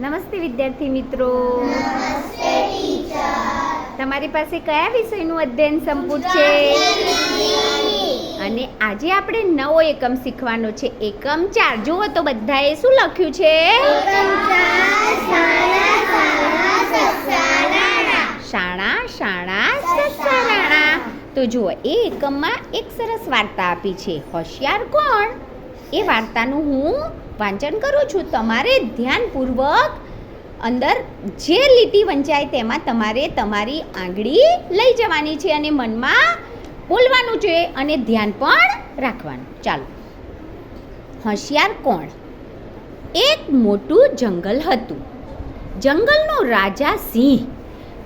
નમસ્તે વિદ્યાર્થી મિત્રો. તમારી પાસે કયા વિષયનું અધ્યયન સંપૂર્ણ છે? અને આજે આપણે નવો એકમ શીખવાનો છે. એકમ ચાર. જુઓ તો બધાએ શું લખ્યું છે? શાળા શાળા સસ્તા તો જુઓ એ એકમમાં એક સરસ વાર્તા આપી છે. હોશિયાર કોણ? એ વાર્તાનું હું વાંચન કરું છું. તમારે ધ્યાનપૂર્વક અંદર જે લીટી વંચાય તેમાં તમારે તમારી આંગળી લઈ જવાની છે અને મનમાં બોલવાનું છે અને ધ્યાન પણ રાખવાનું. ચાલો. હોશિયાર કોણ? એક મોટું જંગલ હતું. જંગલનો રાજા સિંહ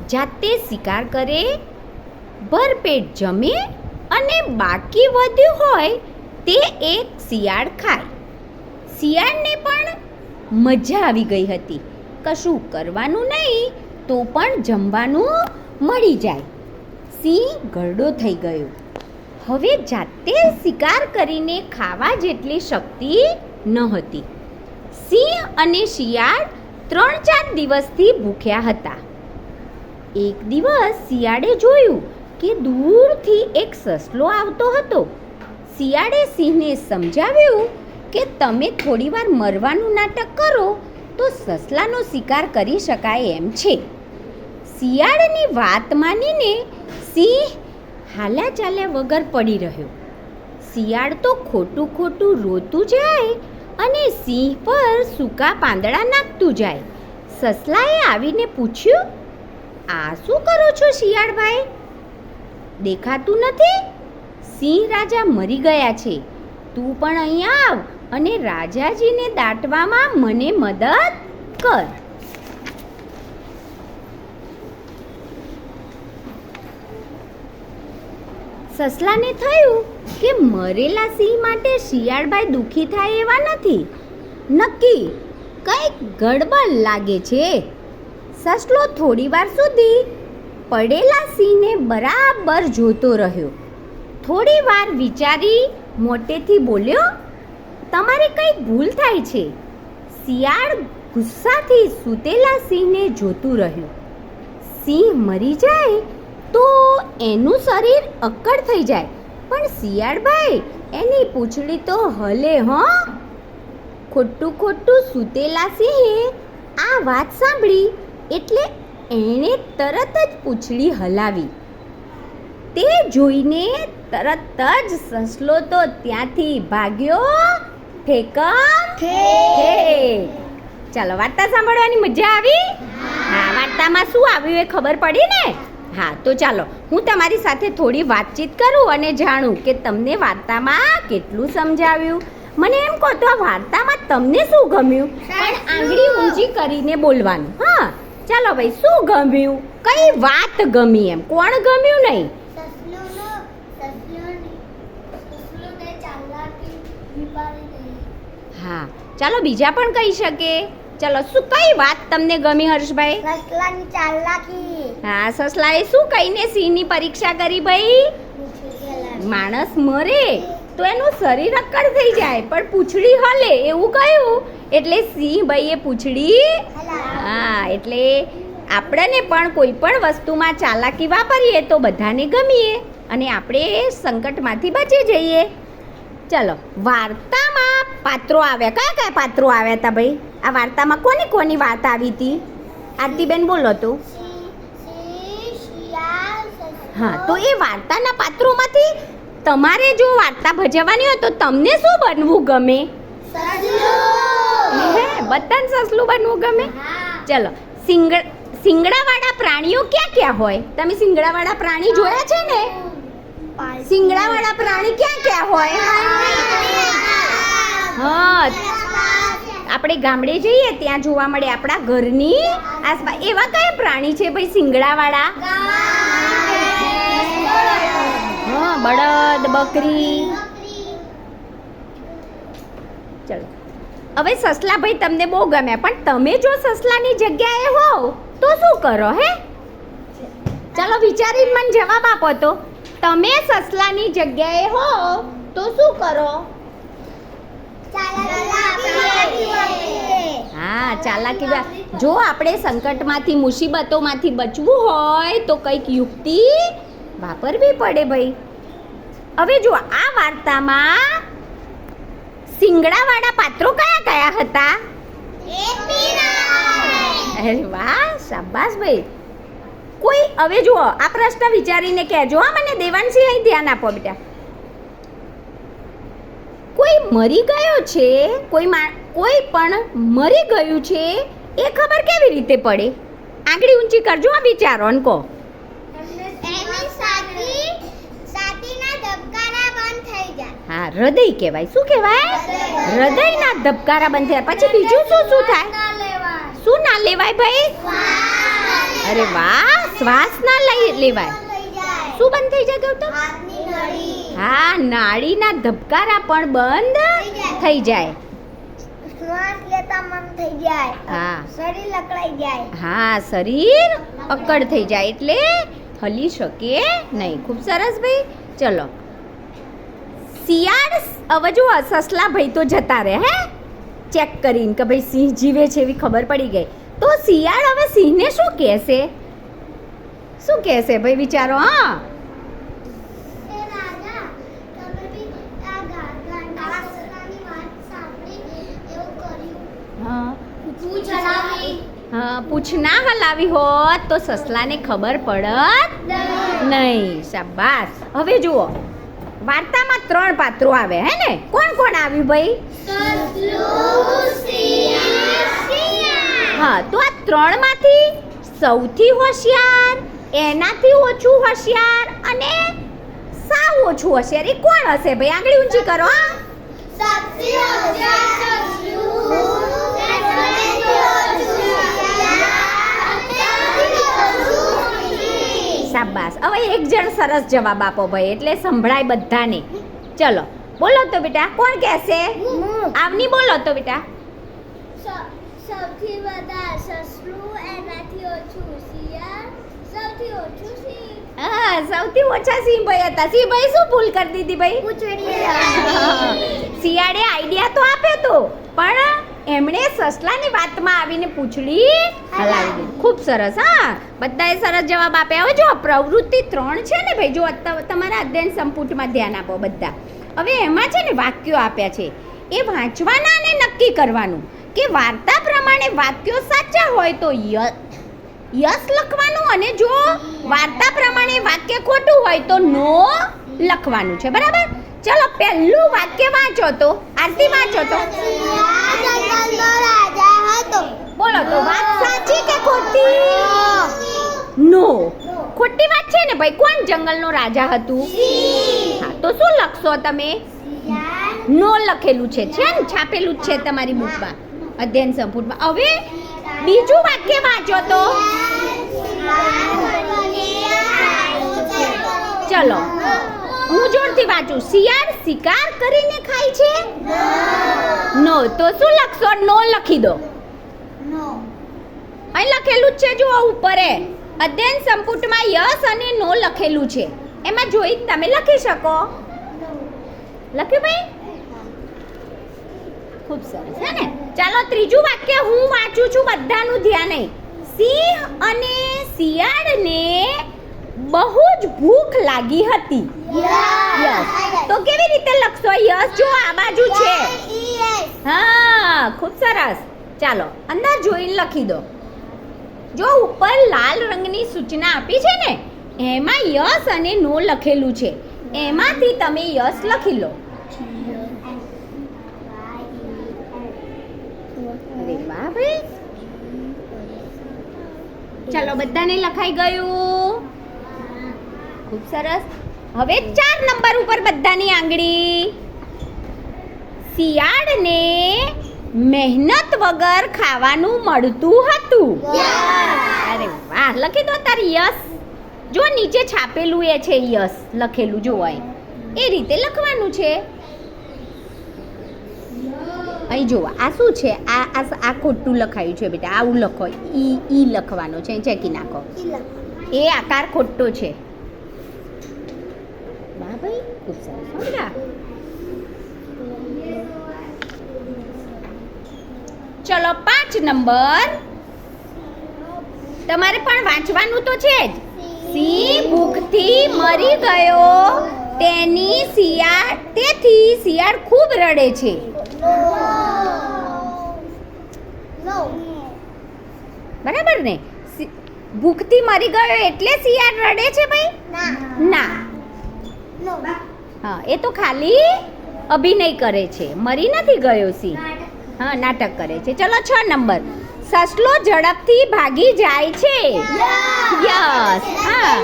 જાતે શિકાર કરે, ભરપેટ જમે અને બાકી વધ્યું હોય તે એક શિયાળ ખાય. શિયાળને પણ મજા આવી ગઈ હતી. કશું કરવાનું નહીં, તો પણ જમવાનું મળી જાય. સિંહ ગરડો થઈ ગયો. હવે જાતે શિકાર કરીને ખાવા જેટલી શક્તિ ન હતી. સિંહ અને શિયાળ ત્રણ ચાર દિવસથી ભૂખ્યા હતા. એક દિવસ શિયાળે જોયું કે દૂરથી એક સસલો આવતો હતો. શિયાળે સિંહને સમજાવ્યું કે તમે થોડીવાર મરવાનું નાટક કરો તો સસલાનો શિકાર કરી શકાય એમ છે. શિયાળની વાત માનીને સિંહ હાલ્યા ચાલ્યા વગર પડી રહ્યો. શિયાળ તો ખોટું ખોટું રોતું જાય અને સિંહ પર સૂકા પાંદડા નાખતું જાય. સસલાએ આવીને પૂછ્યું, આ શું કરો છો શિયાળભાઈ? દેખાતું નથી? સિંહ રાજા મરી ગયા છે. તું પણ અહીં આવ અને રાજાજીને દાટવામાં મને મદદ કર. સસલાને થયું કે મરેલા સિંહ માટે શિયાળભાઈ દુઃખી થાય એવા નથી. નક્કી કંઈક ગડબડ લાગે છે. સસલો થોડીવાર સુધી પડેલા સિંહને બરાબર જોતો રહ્યો. થોડી વાર વિચારી મોટેથી બોલ્યો, તમારે કંઈ ભૂલ થાય છે? શિયાળ ગુસ્સાથી સૂતેલા સિંહને જોતું રહ્યું. સિંહ મરી જાય તો એનું શરીર અક્કડ થઈ જાય, પણ શિયાળભાઈ એની પૂંછડી તો હલે, હં. ખોટું ખોટું સૂતેલા સિંહે આ વાત સાંભળી એટલે એણે તરત જ પૂંછડી હલાવી. તે જોઈને તરત જ સસલો તો ત્યાંથી ભાગ્યો. ઠેકમ ઠેક. ચાલો વાર્તા સાંભળવાની મજા આવી? હા વાર્તામાં શું આવ્યું એ ખબર પડી ને? હા તો ચાલો હું તમારી સાથે થોડી વાતચીત કરું અને જાણું કે તમને વાર્તામાં કેટલું સમજાવ્યું. મને એમ કહો તો આ વાર્તામાં તમને શું ગમ્યું? પણ આંગળી ઊંચી કરીને બોલવાનું. હા ચાલો ભાઈ શું ગમ્યું? કઈ વાત ગમી એમ? કોણ ગમ્યું નહીં સસલુનો સસલુની સસલુને ચાલાકી વિપારી ગઈ હા ચાલો બીજા પણ કહી શકે ચાલો શું કઈ વાત તમને ગમી હર્ષભાઈ? સસલાની ચાલાકી હા સસલાએ શું કહીને સિંહની પરીક્ષા કરી ભાઈ? માણસ મરે તો એનું શરીર અક્કડ થઈ જાય પણ પૂંછડી હલે એવું કહ્યું એટલે સિંહ ભાઈએ પૂંછડી હા એટલે આપણને પણ કોઈ પણ વસ્તુમાં ચાલાકી વાપરીએ તો બધાને ગમીએ. અને આપણે સંકટમાંથી બચી જઈએ. ચલો વાર્તામાં પાત્રો આવ્યા. કયા કયા પાત્રો આવ્યા હતા ભાઈ? આ વાર્તામાં કોની કોની વાર્તા આવી હતી? આરતીબેન બોલો તો. હા તો એ વાર્તાના પાત્રોમાંથી તમારે જો વાર્તા ભજવવાની હોય તો તમને શું બનવું ગમે? હે બતન સસલું બનવું ગમે? ચલો સિંગ સિંગડાવાળા પ્રાણીઓ ક્યાં ક્યાં હોય? તમે સિંગડાવાળા પ્રાણી જોયા છે ને? સિંગડાવાળા પ્રાણી ક્યાં ક્યાં હોય? હા. આપણે ગામડે જઈએ ત્યાં જોવા મળે આપણા ઘરની આસપાસ એવા કયા પ્રાણી છે ભાઈ સિંગડાવાળા? હા બળદ બકરી. ચલો. હવે સસલા ભાઈ તમને બહુ ગમ્યા પણ તમે જો સસલાની જગ્યાએ હોવ તો શું કરો હે? ચાલો વિચારીને મને જવાબ આપો તો. તમે સસલાની જગ્યાએ હો તો શું કરો? હા ચાલાકી જો આપણે સંકટમાંથી મુસીબતોમાંથી બચવું હોય તો કંઈક યુક્તિ વાપરવી પડે ભાઈ. હવે જો આ વાર્તામાં સિંગડાવાળા પાત્રો કયા કયા હતા? અરે વાહ શાબાશ ભાઈ. હવે જુઓ આ પ્રશ્ન વિચારીને કહેજો હા મને દેવાંશી અહીં ધ્યાન આપો બેટા. કોઈ મરી ગયો છે કોઈ કોઈ પણ મરી ગયું છે એ ખબર કેવી રીતે પડે? આંગળી ઊંચી કરજો આ વિચારો અને કહો હા હૃદય કહેવાય. શું કહેવાય? હૃદયના ધબકારા બંધ થયા. પછી બીજું શું શું થાય? શું ના લેવાય ભાઈ? અરે વાહ! શ્વાસ ના લઈ લેવાય. શું બંધ થઈ જાય ગૌતમ? હા નાડીના ધબકારા પણ બંધ થઈ જાય. શ્વાસ લેતા મન થઈ જાય. હા. શરીર લકડાઈ જાય. હા શરીર અક્કડ થઈ જાય એટલે હલી શકે નહીં. ખૂબ સરસ ભાઈ. ચલો. શિયાળ હવે જો સસલા ભાઈ તો જતા રહે હે? ચેક કરીને કે ભાઈ સિંહ જીવે છે એવી ખબર પડી ગઈ. તો શિયાળ હવે સિંહને શું કહેશે? શું કહેશે ભાઈ વિચારો હા? પૂછ ના હલાવી હોત તો સસલાને ખબર પડત નહીં. શાબાશ. હવે જુઓ વાર્તામાં ત્રણ પાત્રો આવે હે ને? કોણ કોણ આવ્યું ભાઈ? હા તો આ ત્રણમાંથી સૌથી હોશિયાર એનાથી ઓછું હોશિયાર અને સાવ ઓછું હોશિયાર. એ કોણ હશે ભાઈ? આંગળી ઊંચી કરો હા? શાબાશ. હવે એક જણ સરસ જવાબ આપો ભાઈ એટલે સંભળાય બધાને. ચલો બોલો તો બેટા કોણ કહેશે? આવની બોલો તો બેટા. સૌથી વધારે સસલું એનાથી ઓછું શિયાળ હા સૌથી ઓછા સિંહભાઈ હતા. સિંહભાઈ શું ભૂલ કરી દીધી ભાઈ? શિયાળે આઈડિયા તો આપે તો પણ એમણે સસલાની વાતમાં આવીને પૂછડી હલાવી દીધી. ખૂબ સરસ હા. બધાએ સરસ જવાબ આપ્યા. હવે જો પ્રવૃત્તિ ત્રણ છે ને ભાઈ જો તમારા અધ્યયન સંપુટમાં ધ્યાન આપો બધા. હવે એમાં છે ને વાક્યો આપ્યા છે. એ વાંચવાના અને નક્કી કરવાનું. કે વાર્તા પ્રમાણે વાક્યો સાચા હોય તો ય યસ લખવાનું અને જો વાર્તા પ્રમાણે વાક્ય ખોટું હોય તો નો લખવાનું છે, બરાબર? ચલો, પહેલું વાક્ય વાંચો તો, આરતી વાંચો તો. બોલો તો, વાત સાચી કે ખોટી? નો. ખોટી વાત છે ને ભાઈ, કોણ જંગલનો રાજા હતું? હા, તો શું લખશો તમે? નો લખેલું છે છે ને? છાપેલું જ છે તમારી બુકમાં, અધ્યયન સંપુટમાં હવે બીજું વાક્ય વાંચો તો. ચલો હું જોરથી વાંચું. શિયાળ શિકાર કરીને ખાય છે? નો. તો શું લખશો? નો લખી દો. અહીં લખેલું જ છે જો ઉપર. અધ્યયન સંપુટમાં યસ અને નો લખેલું છે. એમાં જોઈ તમે લખી શકો. લખ્યું ભાઈ? ખૂબ સરસ. હે ને? ચાલો ત્રીજું વાક્ય હું વાંચું છું બધાનું ધ્યાન. અહીં સિંહ અને શિયાળને બહુ જ ભૂખ લાગી હતી. યસ તો કેવી રીતે લખશો? યસ જો આ બાજુ છે. હા ખૂબ સરસ. ચાલો અંદર જોઈને લખી દો. જો ઉપર લાલ રંગની સૂચના આપી છે ને એમાં યસ અને નો લખેલું છે. એમાંથી તમે યસ લખી લો. અરે વાહ ભાઈ ચાલો બધાને લખાઈ ગયું. ખૂબ સરસ. હવે ચાર નંબર ઉપર બધાની આંગળી. શિયાળને મહેનત વગર ખાવાનું મળતું હતું. અરે વાહ લખી દો તાર યસ. જો નીચે છાપેલું એ છે યસ લખેલું જોવાય એ રીતે લખવાનું છે. અહીં જુઓ આ શું છે? આ આ આ ખોટું લખાયું છે બેટા આવું લખો. ઈ ઈ લખવાનો છે ચેકી નાખો. એ આકાર ખોટો છે. વાહ ભાઈ ખૂબ સરસ બેટા. ચલો પાંચ નંબર. તમારે પણ વાંચવાનું તો છે જ. સી ભૂખથી મરી ગયો. તેની શિયાળ તેથી શિયાળ ખૂબ રડે છે. બરાબર ને? ભૂખથી મરી ગયો એટલે શિયાળ રડે છે ભાઈ? ના. હા એ તો ખાલી અભિનય કરે છે. મરી નથી ગયો સિંહ હા નાટક કરે છે. ચલો છ નંબર. સસલો ઝડપથી ભાગી જાય છે. યસ હા.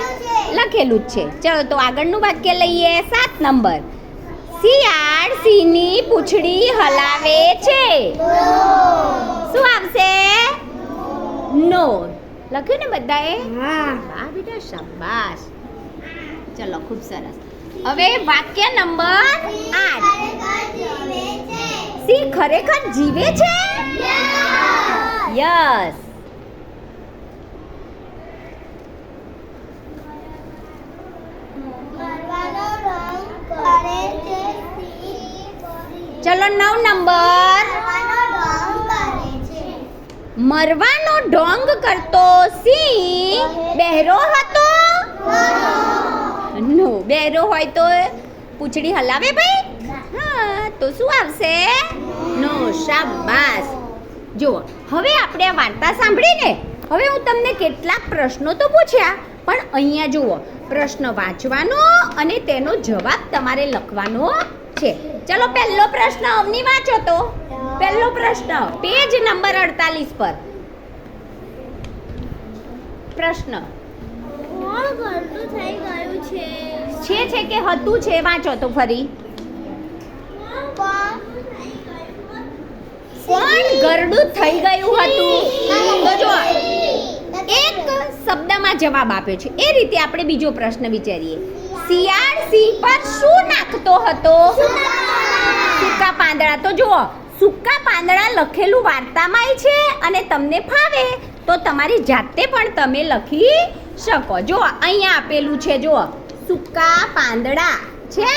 લખેલું જ છે. ચલો તો આગળનું વાક્ય લઈએ. સાત નંબર. શિયાળ સિંહની પૂંછડી હલાવે છે. શું આવશે? નો. લખ્યું ને બધાએ? હા. બેટા શાબાશ. ચલો ખૂબ સરસ. હવે વાક્ય નંબર આઠ. સિંહ ખરેખર જીવે છે? યસ. ચલો નવ નંબર. મરવાનો ઢોંગ કરતો સિંહ બહેરો હતો. નો બહેરો હોય તો પૂંછડી હલાવે ભાઈ? હા, તો શું આવશે? નો, શાબાશ. જુઓ, હવે આપણે આ વાર્તા સાંભળીને હવે હું તમને કેટલાક પ્રશ્નો તો પૂછ્યા પણ અહીંયા જુઓ પ્રશ્ન વાંચવાનો અને તેનો જવાબ તમારે લખવાનો છે. ચલો પહેલો પ્રશ્ન અમની વાંચો તો. પહેલો પ્રશ્ન પેજ નંબર અડતાલીસ પર. પ્રશ્ન. થઈ ગયું છે? છે છે કે હતું છે? વાંચો તો ફરી. કોણ ગરડું થઈ ગયું હતું? તો જો શબ્દમાં જવાબ આપ્યો છે. એ રીતે આપણે બીજો પ્રશ્ન વિચારીએ. શિયાળ સિંહ પર શું નાખતો હતો? સૂકા પાંદડા. તો જુઓ, સૂકા પાંદડા લખેલું વાર્તામાંય છે અને તમને ફાવે. તો તમારી જાતે પણ તમે લખી શકો. જો અહીંયા આપેલું છે, જુઓ. સૂકા પાંદડા છે.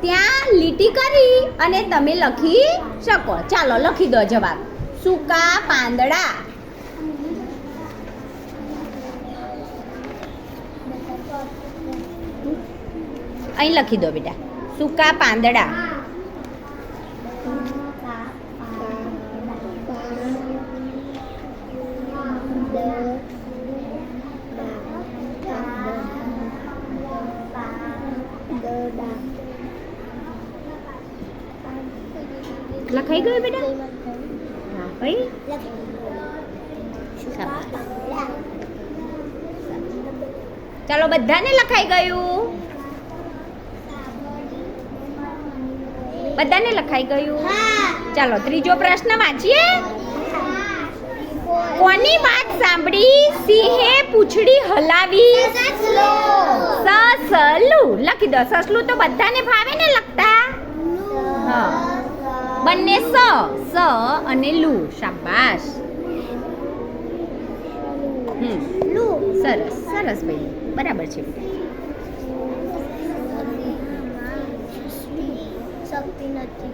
ત્યાં લીટી કરી અને તમે લખી શકો. ચાલો, લખી દો જવાબ. સૂકા પાંદડા. અહીં લખી દો બેટા. સૂકા પાંદડા. લખાઈ ગયું બેટા? હા ભાઈ. ચાલો બધાને લખાઈ ગયું. બધાને લખાઈ ગયું? ચાલો ત્રીજો પ્રશ્ન વાંચીએ. કોની વાત સાંભળી? સિંહે પૂછડી હલાવી. સસલું. લખી દો. સસલું તો બધાને ભાવે ને લખતા? હા. બંને સ સ અને લુ. શાબાશ. સરસ સરસ ભાઈ. બરાબર છે. નથી.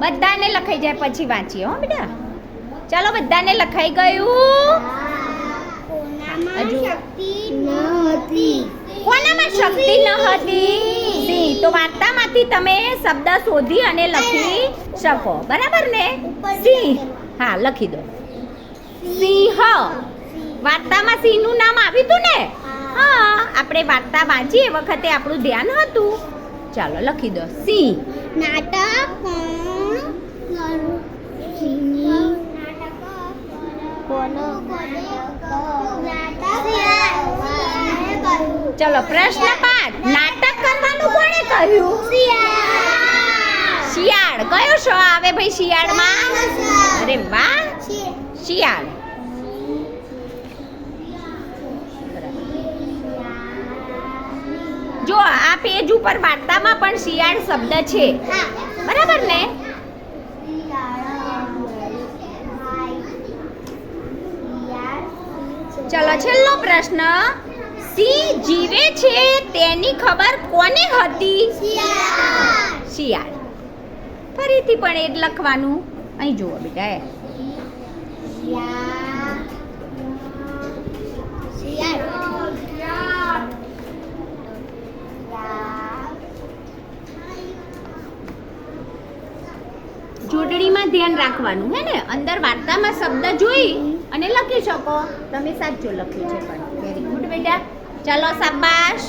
બધાને લખાઈ જાય પછી વાંચીએ હો બેટા. ચાલો બધાને લખાઈ ગયું. હજુ? શક્તિ ન હતી કોનામાં શક્તિ ન હતી? સિંહ તો વાર્તામાંથી તમે શબ્દ શોધી અને લખી શકો. બરાબર ને? સિંહ હા લખી દો. સિંહ. વાર્તામાં સિંહનું નામ આવ્યું હતું ને? હા આપણે વાર્તા વાંચી એ વખતે આપણું ધ્યાન હતું. ચાલો લખી દો. સિંહ. નાટક ચલો પ્રશ્ન પાંચ. નાટક કરવાનું કોણે કહ્યું? શિયાળ. કયો શો આવે ભાઈ શિયાળમાં? અરે વાહ. શિયાળ. જો આ પેજ ઉપર વાર્તામાં પણ શિયાળ શબ્દ છે. બરાબર ને? ચલો છેલ્લો પ્રશ્ન. સિંહ જીવે છે તેની ખબર કોને હતી? શિયાળ. ફરીથી પણ એ લખવાનું. અહીં જુઓ બેટા એ. જોડણીમાં ધ્યાન રાખવાનું, હે ને? અંદર વાર્તામાં શબ્દ જોઈ અને લખી શકો. તમે સાચું લખ્યું છે પણ. વેરી ગુડ બેટા. ચાલો શાબાશ.